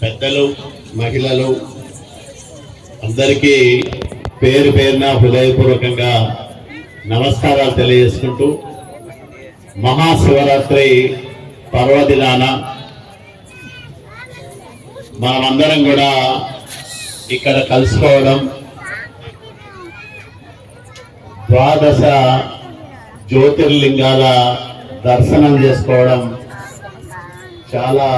పెద్దలు మహిళలు అందరికీ పేరు పేరున హృదయపూర్వకంగా నమస్కారాలు తెలియజేసుకుంటూ మహాశివరాత్రి పర్వదినాన మనమందరం కూడా ఇక్కడ కలుసుకోవడం ద్వాదశ జ్యోతిర్లింగాల దర్శనం చేసుకోవడం చాలా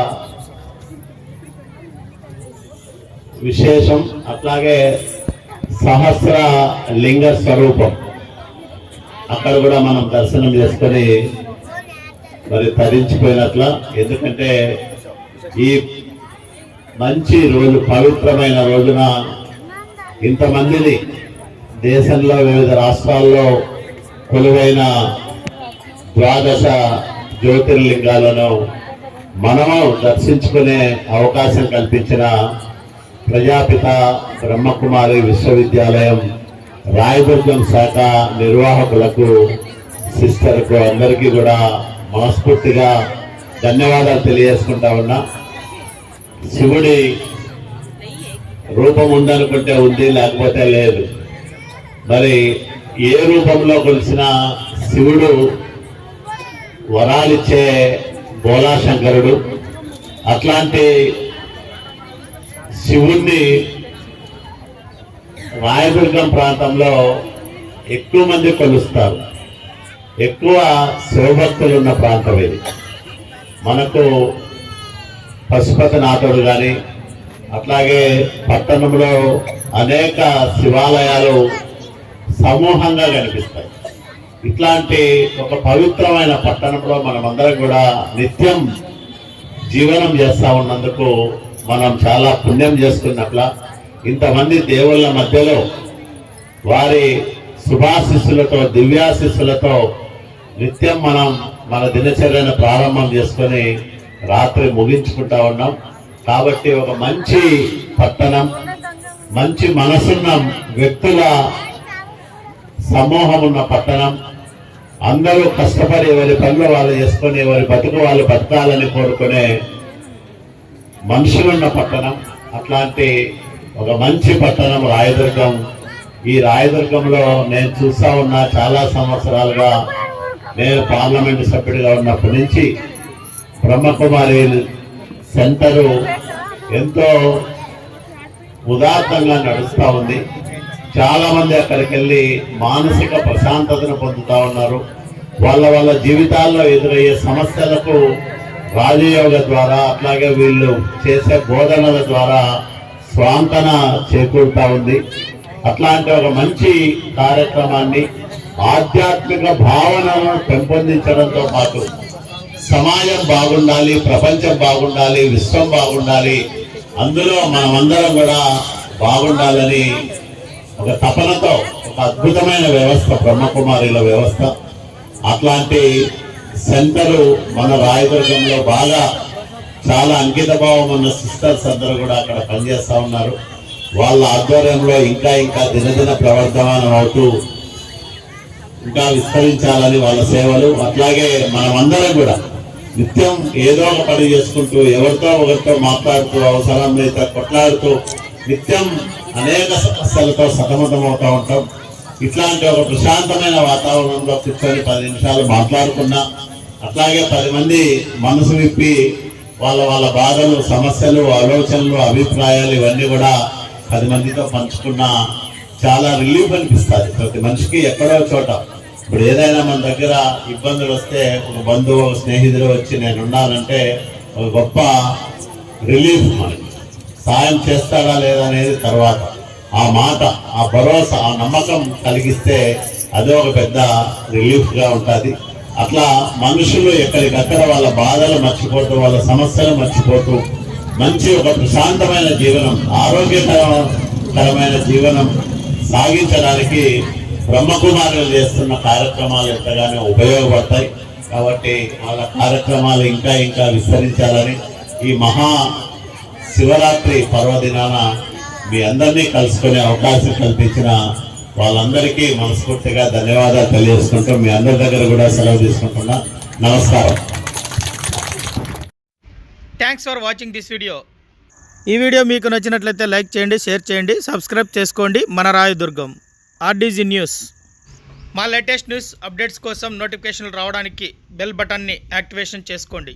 విశేషం అట్లాగే సహస్ర లింగ స్వరూపం. అక్కడ కూడా మనం దర్శనం చేసుకొని మరి తరించిపోయినట్ల ఎందుకంటే ఈ మంచి రోజు పవిత్రమైన రోజున ఇంతమందిని దేశంలో వివిధ రాష్ట్రాల్లో కొలువైన ద్వాదశ జ్యోతిర్లింగాలను మనము దర్శించుకునే అవకాశం కల్పించిన ప్రజాపిత బ్రహ్మకుమారి విశ్వవిద్యాలయం రాయదుర్గం శాఖ నిర్వాహకులకు సిస్టర్కు అందరికీ కూడా మనస్ఫూర్తిగా ధన్యవాదాలు తెలియజేసుకుంటా ఉన్నా. శివుడి రూపం ఉందనుకుంటే ఉంది లేకపోతే లేదు. మరి ఏ రూపంలో కొలిసిన శివుడు వరాలిచ్చే బోలాశంకరుడు. అట్లాంటి శివుణ్ణి రాయదుర్గం ప్రాంతంలో ఎక్కువ మంది కొలుస్తారు. ఎక్కువ శివభక్తులు ఉన్న ప్రాంతం ఇది. మనకు పశుపతినాథుడు కానీ అట్లాగే పట్టణంలో అనేక శివాలయాలు సమూహంగా కనిపిస్తాయి. ఇట్లాంటి ఒక పవిత్రమైన పట్టణంలో మనమందరం కూడా నిత్యం జీవనం చేస్తూ ఉన్నందుకు మనం చాలా పుణ్యం చేసుకున్నట్ల ఇంతమంది దేవుళ్ళ మధ్యలో వారి శుభాశిస్సులతో దివ్యాశిస్సులతో నిత్యం మనం మన దినచర్యను ప్రారంభం చేసుకొని రాత్రి ముగించుకుంటా ఉన్నాం. కాబట్టి ఒక మంచి పట్టణం మంచి మనసున్న వ్యక్తుల సమూహం ఉన్న పట్టణం. అందరూ కష్టపడి ఎవరి పనులు వాళ్ళు చేసుకొని ఎవరి బతుకు వాళ్ళు బతకాలని కోరుకునే మనుషులున్న పట్టణం అట్లాంటి ఒక మంచి పట్టణం రాయదుర్గం. ఈ రాయదుర్గంలో నేను చూస్తా ఉన్నా చాలా సంవత్సరాలుగా నేను పార్లమెంటు సభ్యుడిగా ఉన్నప్పటి నుంచి బ్రహ్మకుమారి సెంటరు ఎంతో ఉదాత్తంగా నడుస్తూ ఉంది. చాలామంది అక్కడికి వెళ్ళి మానసిక ప్రశాంతతను పొందుతూ ఉన్నారు. వాళ్ళ వాళ్ళ జీవితాల్లో ఎదురయ్యే సమస్యలకు రాజయోగ ద్వారా అట్లాగే వీళ్ళు చేసే బోధనల ద్వారా స్వాంతన చేకూరుతా ఉంది. అట్లాంటి ఒక మంచి కార్యక్రమాన్ని ఆధ్యాత్మిక భావనను పెంపొందించడంతో పాటు సమాజం బాగుండాలి ప్రపంచం బాగుండాలి విశ్వం బాగుండాలి అందులో మనమందరం కూడా బాగుండాలని ఒక తపనతో ఒక అద్భుతమైన వ్యవస్థ బ్రహ్మకుమారిల వ్యవస్థ. అట్లాంటి సెంటరు మన రాయదుర్గంలో బాగా చాలా అంకిత భావం ఉన్న సిస్టర్స్ అందరూ కూడా అక్కడ పనిచేస్తూ ఉన్నారు. వాళ్ళ ఆధ్వర్యంలో ఇంకా ఇంకా దినదిన ప్రవర్తమానం అవుతూ ఇంకా విస్తరించాలని వాళ్ళ సేవలు. అట్లాగే మనమందరం కూడా నిత్యం ఏదో ఒక పని చేసుకుంటూ ఎవరితో ఒకరితో మాట్లాడుతూ అవసరం అయితే కొట్లాడుతూ నిత్యం అనేక సమస్యలతో సతమతం అవుతూ ఉంటాం. ఇట్లాంటి ఒక ప్రశాంతమైన వాతావరణంలో కూర్చొని పది నిమిషాలు మాట్లాడుకున్నా అట్లాగే పది మంది మనసు విప్పి వాళ్ళ వాళ్ళ బాధలు సమస్యలు ఆలోచనలు అభిప్రాయాలు ఇవన్నీ కూడా పది మందితో పంచుకున్నా చాలా రిలీఫ్ అనిపిస్తుంది. ప్రతి మనిషికి ఎక్కడో చోట. ఇప్పుడు ఏదైనా మన దగ్గర ఇబ్బందులు వస్తే ఒక బంధువు స్నేహితులు వచ్చి నేను ఉన్నానంటే ఒక గొప్ప రిలీఫ్ మనకి. సాయం చేస్తాడా లేదా అనేది తర్వాత. ఆ మాట ఆ భరోసా ఆ నమ్మకం కలిగిస్తే అదే ఒక పెద్ద రిలీఫ్గా ఉంటుంది. అట్లా మనుషులు ఎక్కడికక్కడ వాళ్ళ బాధలు మర్చిపోతూ వాళ్ళ సమస్యలు మర్చిపోతూ మంచి ఒక ప్రశాంతమైన జీవనం ఆరోగ్యకరమైన జీవనం సాగించడానికి బ్రహ్మకుమారులు చేస్తున్న కార్యక్రమాలు ఎంతగానో ఉపయోగపడతాయి. కాబట్టి వాళ్ళ కార్యక్రమాలు ఇంకా ఇంకా విస్తరించాలని ఈ మహా శివరాత్రి పర్వదినాన మీ అందరినీ కలుసుకునే అవకాశం కల్పించిన వాళ్ళందరికీ మనస్ఫూర్తిగా ధన్యవాదాలు తెలియజేసుకుంటూ మీ అందరి దగ్గర కూడా సెలవు తీసుకుంటున్నా. నమస్కారం. Thanks for watching this video ఈ వీడియో మీకు నచ్చినట్లయితే లైక్ చేయండి షేర్ చేయండి సబ్స్క్రైబ్ చేసుకోండి. మన రాయదుర్గం ఆర్డీజీ న్యూస్ మా లేటెస్ట్ న్యూస్ అప్డేట్స్ కోసం నోటిఫికేషన్లు రావడానికి బెల్ బటన్ని యాక్టివేషన్ చేసుకోండి.